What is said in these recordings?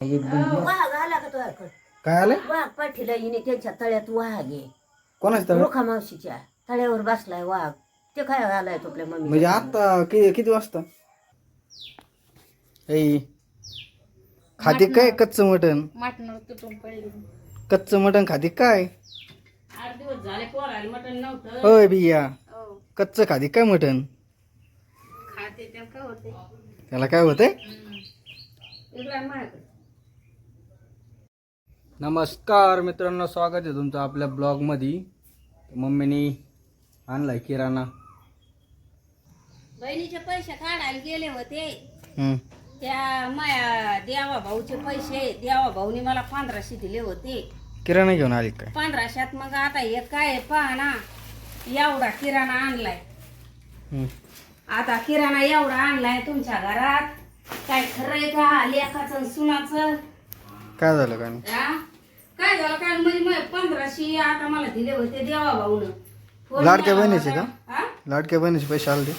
एक दोन वाघ आला का तुझ्याकडे? काय आलं वाघ पाठीला येणे त्यांच्या तळ्यात वाघ आहे. कोणाच तर रोखा मावशीच्या. तळ्यावर बसलाय वाघ. ते काय आलाय तो आपल्या मम्मी म्हणजे आता कि किती वाजता? ऐ खाते काय कच्चं मटण? मटणावर तुटून पडली. कच्चं मटण खाते काय? आठ दिवस झाले पोरायला मटण नव्हतं. होय बिया. हो. कच्चं खाते काय मटण? खाते त्याला काय होते? त्याला काय होतंय? इकडे आहे माझ्याकडे. नमस्कार मित्रांनो स्वागत आहे तुमचं आपल्या ब्लॉगमध्ये. मम्मीनी आणलाय किराणा. बहिणीचे पैसे काढायला गेले होते. हम्म. त्या माया देवा भाऊचे पैसे देवा भाऊनी मला पंधराशे दिले होते. किराणा घेऊन आली काय? पंधराशेत मग आता हे काय पहा ना एवढा किराणा आणलाय. हम्म. आता किराणा एवढा आणलाय तुमच्या घरात. काय खरंय का? लेखाचं आणि सुनाचं? काय झालं काय नाही? आ? काय झालं? काय म्हणजे मग पंधराशे आता मला दिले होते देवा भाऊन. लाडक्या बहिणीचे का? हा? लाडक्या बहिणीचे पैसे आले. ते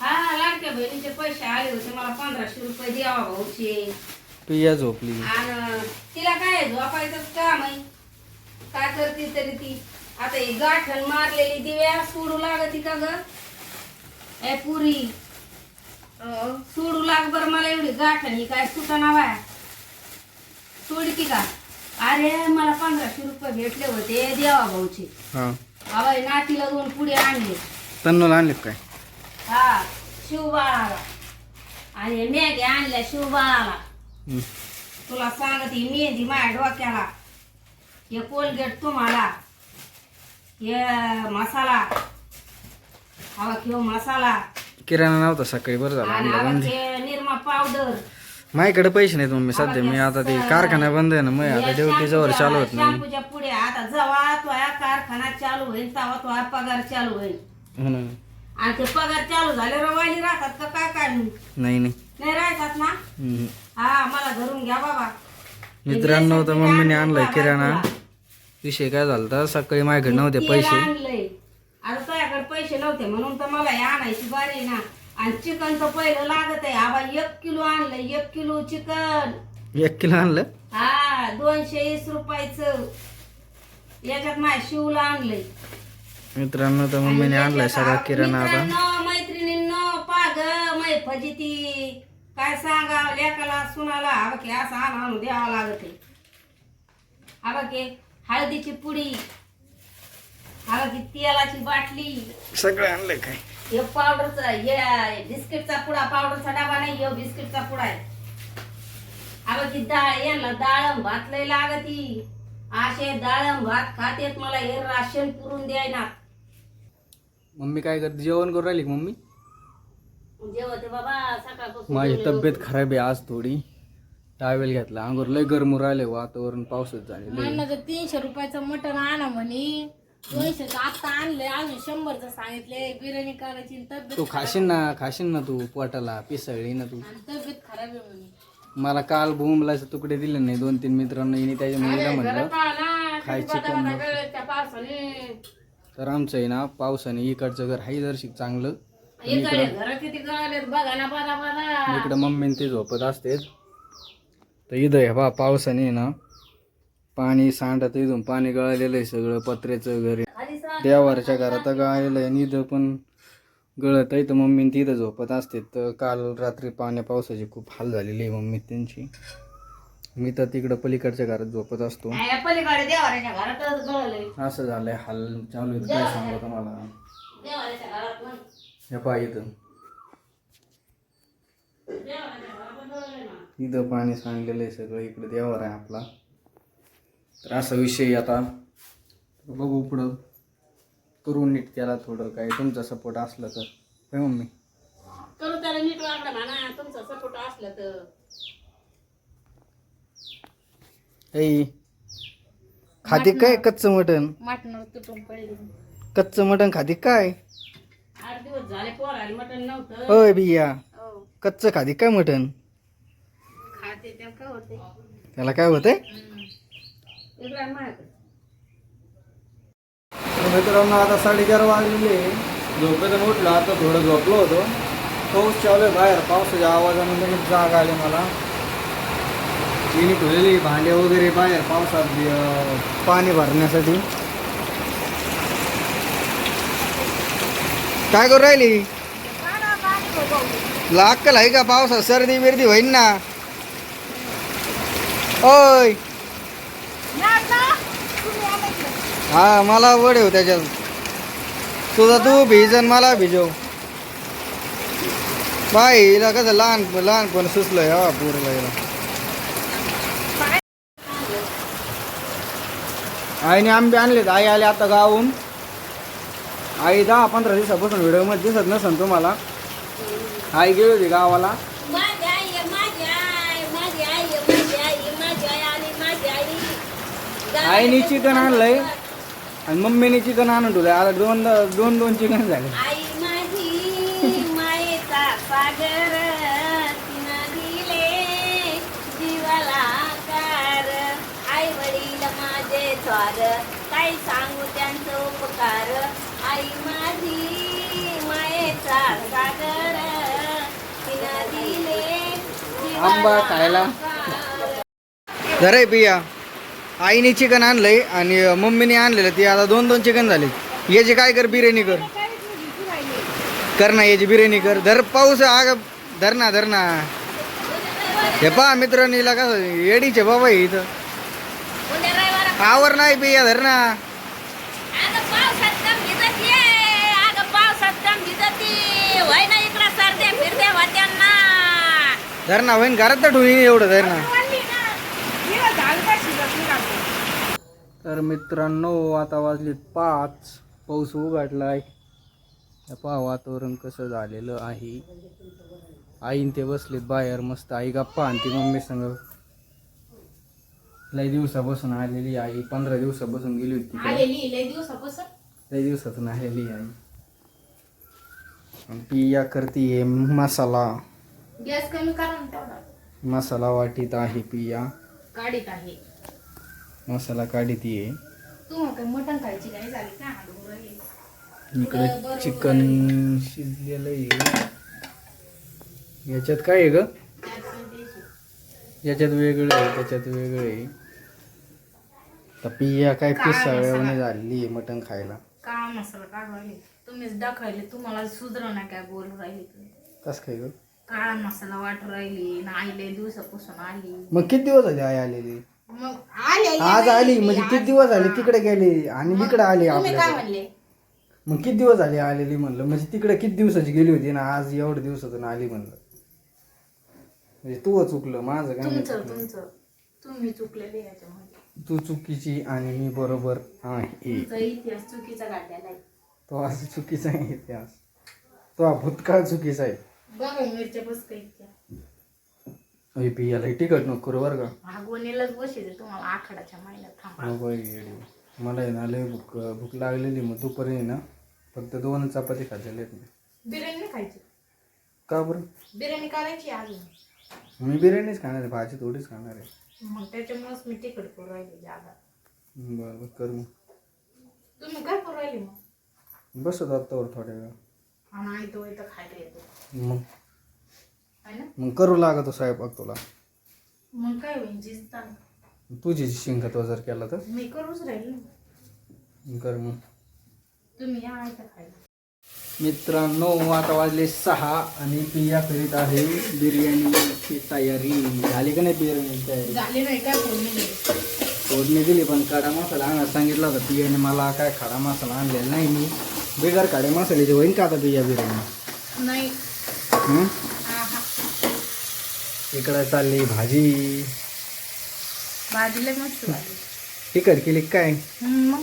हा लाडक्या बहिणीचे पैसे आले होते. मला पंधराशे रुपये देवा भाऊचे. तू या झोपली. आणि तिला काय आहे, झोपायचंच काम आहे. काय करते तरी ती. आता ही गाठण मारलेली दिव्या सोडू लागती का ग? ए पुरी. अं, सोडू लाग बर मला एवढी गाठण ही काय सुटाना बाया. सोडती का? अरे मला पंधराशे रुपये भेटले होते देवा भाऊचे. हा. नातीला दोन पुढे आणले. तन्नूला आणलेत काय? हा शिवबाळाला. आणि मॅगी आणल्या शिवबाळाला. हम्म. तुला सांगते मेहंदी माझ्या डोक्याला. हे कोलगेट तुम्हाला. हे मसाला. हवा किंवा मसाला. किराणा नव्हता सकाळी बरं झालं आणि आणला हवा निरमा पावडर. माझ्याकडे पैसे नाहीत मम्मी सध्या मी आता ते कारखाना बंद आहे ना मग आता ड्युटी जवळ चालू होत नाही. शॅम्पूच्या पुढे आता जेव्हा तो कारखाना चालू होईल तेव्हा तो पगार चालू होईल. म्हणून आणि ते पगार चालू झाले रवाली राहतात का काय काय नाही? नाही नाही. राहतात ना? हम्म. हा मला धरून घ्या बाबा. मित्रांनो तर मम्मीने आणलाय किराणा. विषय काय झाला होता? सकाळी माझ्याकडे नव्हते पैसे. आणलंय. आता तुझ्याकडे पैसे नव्हते म्हणून तर मला हे आणायची बारी आहे ना. आणि चिकन तर पहिलं लागत आहे. आबा एक किलो आणलंय एक किलो चिकन एक किलो आणलं? हा दोनशे वीस रुपयाचं. याच्यात माझ्या शिवला आणलंय. मित्रांनो तर मम्मीने आणलाय सगळा किराणा आता. मित्रांनो मैत्रिणींनो पाग मै फजिती. काय सांगा लेकाला सुनाला हा की असं आणून आणून द्यावं लागत हा की हळदीची पुडी. हा की तेलाची बाटली. सगळं आणलंय काय? हे पावडरचा हे बिस्किटचा पुडा पावडरचा डबा नाही हे बिस्किटचा पुडा आहे. अगं ती डाळ यांना डाळम भात लय लागती. असे डाळम भात खातेत मला हे राशन पुरून द्यायना. मम्मी काय करते? जेवण करून राहिली का मम्मी? जेवते बाबा सकाळपासून माझी जेवले तब्येत खराब आहे आज थोडी. टावेल घेतला. अंगोर लय गरम राहिले वातावरण पावसात झाले लय तीनशे रुपयाचं मटण आणा म्हणे दोनशेचं आता आणलंय अजून शंभरचं सांगितले बिर्याणी करायची आणि तब्येत तू खाशील ना खाशील ना तू पोटाला पिसळली ना तू. आणि तब्येत खराब आहे म्हणे मला काल भूमलाचे तुकडे दिले नाही दोन तीन मित्रांना हिने त्याच्या मुलीला म्हणलं ना, खाय किती चिकन बटाटा गळले त्या पावसाने. तर आमचं आहे ना पावसाने इकडचं घर हाय दर्शिक चांगलं. इकडे घर किती गळालेत बघा ना बघा बघा. इकडं मम्मी ते झोपत असते तर इथं आहे बा पावसाने आहे ना पाणी सांडत इथून पाणी गळालेलं आहे सगळं पत्र्याचं सा- देवारच्या घरात गळालेलं आहे आणि इथं पण गळत आहे. तर मम्मी तिथं झोपत असते तर काल रात्री पाण्या पावसाची खूप हाल झालेली आहे मम्मी त्यांची. मी तर तिकडं पलीकडच्या घरात झोपत असतो. असं झालंय हाल चालू आहे. काय सांगू तुम्हाला? हे पहा इथं. इथं पाणी सांडलेलं आहे सगळं. इकडे देवार आहे आपला. तर असा विषय आता बघू पुढं. करू नीट त्याला थोडं काय तुमचा सपोर्ट असला तर. होय मम्मी? करू त्याला नीट वागणं म्हणा तुमचा सपोर्ट असलं तर. ऐ खाते काय कच्चं मटण? मटणावर तुटून पडली. कच्चं मटण खाते काय? आठ दिवस झाले मटण नव्हतं. होय बिया. हो. कच्चं खाते काय मटण? खाते त्याला काय होते त्याला काय होतंय इकडे आहे माझ्याकडे तर मित्रांनो आता साडेचार वाजलेले झोपेतून उठलो आता थोडं झोपलो होतो. पाऊस चालू आहे बाहेर. पावसाच्या आवाजामध्ये जाग आली मला. तिने ठेवलेली भांडे वगैरे बाहेर पावसात पाणी भरण्यासाठी. काय करू राहिली? लाकल आहे का पावसात? सर्दी बिर्दी होईन ना. ओय! हा मला वडे हो त्याच्यात. तुझा तू भिजन मला भिजव. बाई हिला कसं लहान लहानपण सुचलं हा पोरला हिला. आईने आंबे आणलेत. आई आले आता गावून आई दहा पंधरा दिवसापासून व्हिडिओमध्ये दिसत नसन तुम्हाला. आई गेली होती गावाला माझी आई आहे, माझी आई माझी आई आहे, माझी आई आहे, माझी आई आली माझी आई आईने चिकन आणलंय आणि मम्मीने चिकन आणून ठेवलंय. आता दोन दोन दोन चिकन झाले. आई माझी मायेचा सागर तिनं दिले जीवाला कार आई वडील माझे स्वार काय सांगू त्यांचं उपकार? आई माझी मायेचा सागर तिनं दिले आंबा खायला. पिया. आईने चिकन आणलंय आणि मम्मीने आणलेलं ते आता दोन दोन चिकन झाले याची काय कर बिर्याणी कर. कर ना याची बिर्याणी कर. धर पाऊस आग धर ना धर ना. हे पहा मित्रांनीला का येडीचे बाबा इथं. आवर नाही पिया धर ना. धर ना होईन घरात तर ठेवून एवढं धर ना. तर मित्रांनो आता वाजले पाच. पाऊस उघडलाय हे पहा वातावरण कसं झालेलं आहे. आईन ते बसलेत बाहेर. मस्त आई गप्पा आणि ती मम्मी संग. लई दिवसापासून आलेली आई. पंधरा दिवसापासून गेली होती लय दिवसापासून? लई दिवसातून आलेली आई. आणि पिया करते मसाला. गॅस कमी करा मसाला वाटीत आहे पिया. गाडीत आहे. मसाला काढीत आहे तू काय मटण खायची झाली का. इकडे चिकन शिजलेलं आहे. याच्यात काय आहे ग. याच्यात वेगळं आहे त्याच्यात वेगळं आहे. तर पिया काय पिसाळ्याने झालेली आहे मटण खायला. काळा मसाला काढून राहिले तुम्हीच दाखवले तुम्हाला सुधरव ना काय बोलू राहिले कस काय ग? काळा मसाला वाटू राहिली ना आई लय दिवसापासून आली. मग किती दिवस झाले आई आलेली? आज आली म्हणजे किती दिवस झाले तिकडे गेली आणि इकडे आली म्हणले? मग किती दिवस झाले आलेली म्हणलं? म्हणजे तिकडे किती दिवसाची गेली होती ना आज एवढ्या दिवसातून आली म्हणलं. म्हणजे तू चुकलं माझं काय तुम्ही चुकलेले तू चुकीची आणि मी बरोबर आहे. तुमचा इतिहास चुकीचा काढलेला आहे. तो आज चुकीचा आहे इतिहास. तो भूतकाळ चुकीचा आहे. बघा मिरच्या बस अय पियाला तिकट नको करू बरं का. हा तुम्हाला आखाडाच्या महिन्यात थांबा. येडी. मला आहे ना लय भूक भूक लागलेली मग दुपारी आहे ना फक्त दोन चपाती खाल्लेल्या आहेत मी. बिर्याणी नाही खायची? का बरं? बिर्याणी करायची अजून. मी बिर्याणीच खाणार आहे भाजी थोडीच खाणार आहे. मग त्याच्यामुळेच मी तिकड करू राहिले जादा बरं बरं कर मग. तुम्ही काय करू राहिले मग? बसत आत्तावर थोड्या वेळ आणि आई तो इथं खायला येतो. मग? है मग करू लागतो स्वयंपाक तुला. मग काय होईल जिजता तुझी शिंका तो जर केला तर? मी करूच राहील कर मग. तुम्ही या इथं खायला. मित्रांनो आता वाजले सहा आणि पिया करीत आहे बिर्याणीची तयारी. झाली का नाही बिर्याणी तयारी? झाले नाही काय फोडणी दिली. फोडणी दिली पण खडा मसाला आणायला सांगितला होता. पियाने मला काय खडा मसाला आणलेला नाही मी. बिगर खडे मसाल्याची होईन का आता पिया बिर्याणी? नाही. हं? इकडं चालली भाजी. भाजीला मस्त भाजी तिखट केली काय? मग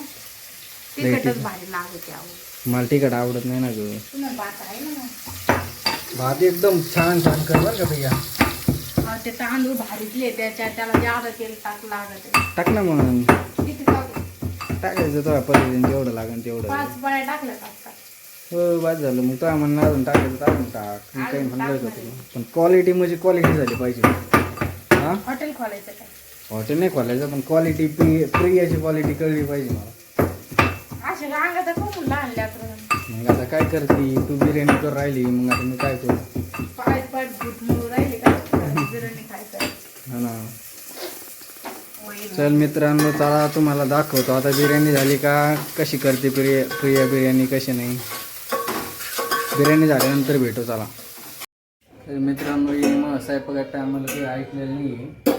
तिखटच तिखट. भाजी लागते मला तिखट आवडत नाही ना ग. तुम्ही भात आहे ना मग. भात एकदम छान छान कर बरं का अहो, ते तांदूळ भारीतले त्याच्या त्याला जादा तेल टाक लागत. टाक ना मग. टाकू? टाकायचं तो पद्धतीने जेवढं लागेल तेवढं. पाच बळ्या टाकल्या हो बाद झालं. मग तो म्हणणार अजून टाकायचं टाकून टाक. मी काही म्हणलं होतं तुला. पण क्वालिटी म्हणजे क्वालिटी झाली पाहिजे. हा? हॉटेल खोलायचं काय? हॉटेल नाही खोलायचं पण क्वालिटी प्री प्रियाची क्वालिटी कळली पाहिजे मला. असे अंगात मग आता काय करते? तू बिर्याणी कर राहिली मग आता मी काय करू? पाय पाय भूत म्हणून राहिले का? बिर्याणी खायचं हा ना. चल मित्रांनो चला तुम्हाला दाखवतो. आता बिर्याणी झाली का? कशी करते प्रिया प्रिया बिर्याणी कशी नाही? बिर्याणी झाल्यानंतर भेटू चला. तर मित्रांनो हे मग स्वयंपाकाच्या टायमाला काही ऐकलेलं नाही आहे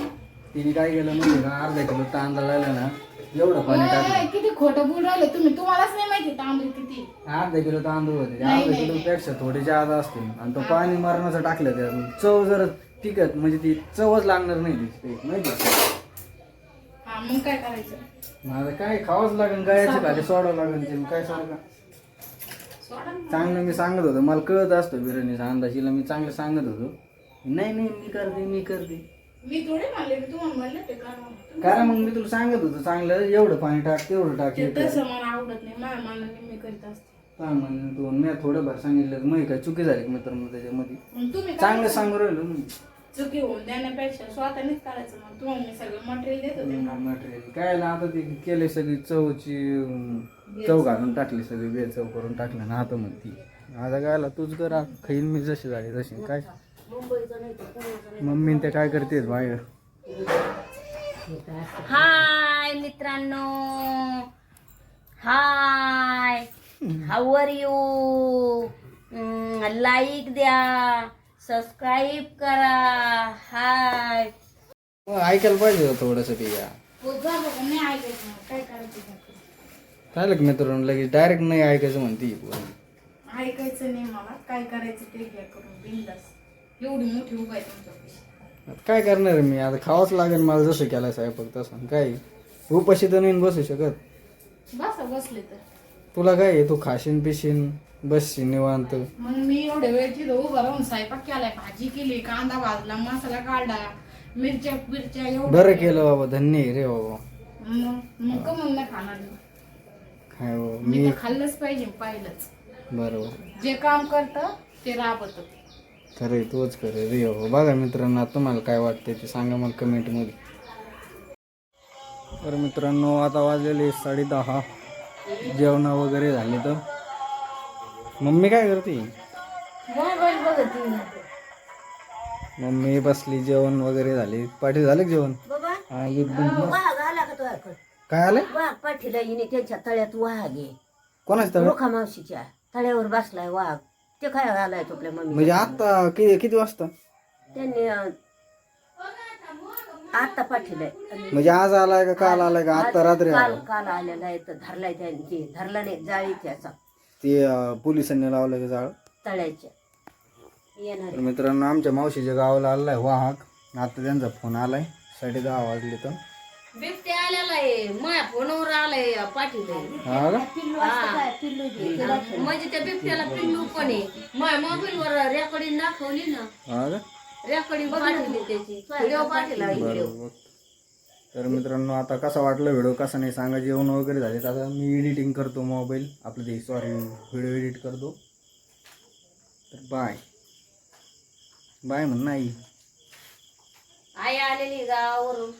तिने काय केलं म्हणजे का? अर्धा किलो तांदूळ लावला ना एवढं पाणी टाकलं. किती खोटं बोल राहिले तुम्ही. तुम्हालाच नाही माहिती तांदूळ किती. अर्धा किलो तांदूळ होते. ते नाही, अर्धा नाही, किलो पेक्षा थोडे जादा असतील. आणि तो पाणी मारण्याचं टाकलं त्यात चव जर टिकत म्हणजे ती चवच लागणार नाही ती माहिती? हा मग काय करायचं? माझं काय खावंच लागेल गायचं खाली सोडावं लागेल ते काय सारखं चांगलं मी सांगत होतो. मला कळत असतो बिर्याणीचा अंदाजीला मी चांगलं सांगत होतो. नाही नाही मी करते मी करते. मी थोडे म्हणले मी तुम्हाला म्हणले ते. कारण मग मी तुला सांगत होतो चांगलं एवढं पाणी टाक तेवढं टाक ते कर. तसं मला आवडत नाही. माझ्या मनाने मी करीत असते. काय म्हणलं तू मी थोडं भर सांगितलं मग काय चुकी झाली का मित्रांनो त्याच्यामध्ये? मग तुम्ही काय चांगलं सांगू राहिलो मी. चुकी होऊन देण्यापेक्षा स्वतःनेच करायचं मग. तुम्हाला मी सगळं मटेरियल देत होते. मटेरियल काय आता ते केले सगळी चवची अं, चव घालून टाकली सगळी बेचव करून टाकलं ना आता मग ती आता काय तूच कर आ, खाईन मी जशी झाली तशी. काय? मम्मी ते काय करतेस बाहेर? हाय मित्रांनो. Hi. How are you like द्या. सबस्क्राईब करा. हाय. मग ऐकायला पाहिजे थोडंसं ते या. हो. काय करायचं? काय लग मित्रांनो लगेच डायरेक्ट नाही ऐकायचं म्हणते ही. ऐकायचं नाही मला. काय करायचं ते घ्या करून बिंदास. एवढी मोठी आहे तुमच्यापाशी आता काय करणार आहे मी? आता खावंच लागेल मला जसं केलं साहेब तसं. काय? उपाशी तर नाही बसू शकत. बसा बसले तर. तुला काय आहे? तू खाशीन पिशीन बसशील निवांत. मग मी एवढ्या वेळ तिथं उभा राहून स्वयंपाक केलाय भाजी केली कांदा भाजला मसाला काढला मिरच्या बिरच्या बरं केलं. बाबा धन्य आहे रे बाबा. मग? मग का मग नाही खाणार मी? हो मी मी तर खाल्लंच पाहिजे पाहिलंच. बरोबर. जे काम करतं ते राबत. खरं तोच खरं रे हो बघा मित्रांनो आता तुम्हाला काय वाटतंय ते सांगा मला कमेंटमध्ये. तर मित्रांनो आता वाजलेले साडे दहा जेवण वगैरे झाले तर? मम्मी काय करते? मोबाईल बघत ती. मम्मी बसली जेवण वगैरे झाले. पाठी झालं का जेवण? बाबा. हा, ईद बंद. वाघ आला का तुझ्याकडे काय आलं वाघ पाठीला येणे त्यांच्या तळ्यात वाघ आहे. कोणाच रोखा मावशीच्या. तळ्यावर बसलाय वाघ. ते काय आलाय तुपल्या मम्मी म्हणजे आता किती किती वाजता? त्यांनी अं, आता पाठीलाय. आणि म्हणजे आज आलाय का काल आलाय का? आता रात्री काल आलाय? काल आलेला आहे तर धरलाय त्यांची धरला नाही जाळी त्याचा. ते अं, पोलिसांनी लावलं का जाळ? तळ्याच्या. येणार तर मित्रांनो आमच्या मावशीच्या गावाला आलाय वाहक आता त्यांचा फोन आलाय. साडे दहा वाजले तर. बिबटे आलेला आहे. माझ्या फोनवर आलाय पाठीला हा का? पिल्लू असतं काय? पिल्लू जे, त्याला खेळ. म्हणजे त्या बिबट्याला पिल्लू पण आहे. माझ्या मोबाईल वर रेकॉर्डिंग दाखवली ना. हा का? रेकॉर्डिंग पाठवली त्याची. व्हिडिओ पाठवला व्हिडिओ बरोबर. तर मित्रांनो आता कसा वाटलं व्हिडिओ कसा नाही? सांगा जेवण वगैरे झाले तर आता मी एडिटिंग करतो मोबाईल आपलं ते सॉरी व्हिडिओ एडिट करतो. तर बाय बाय म्हण नाही. आई आलेली गावावरून.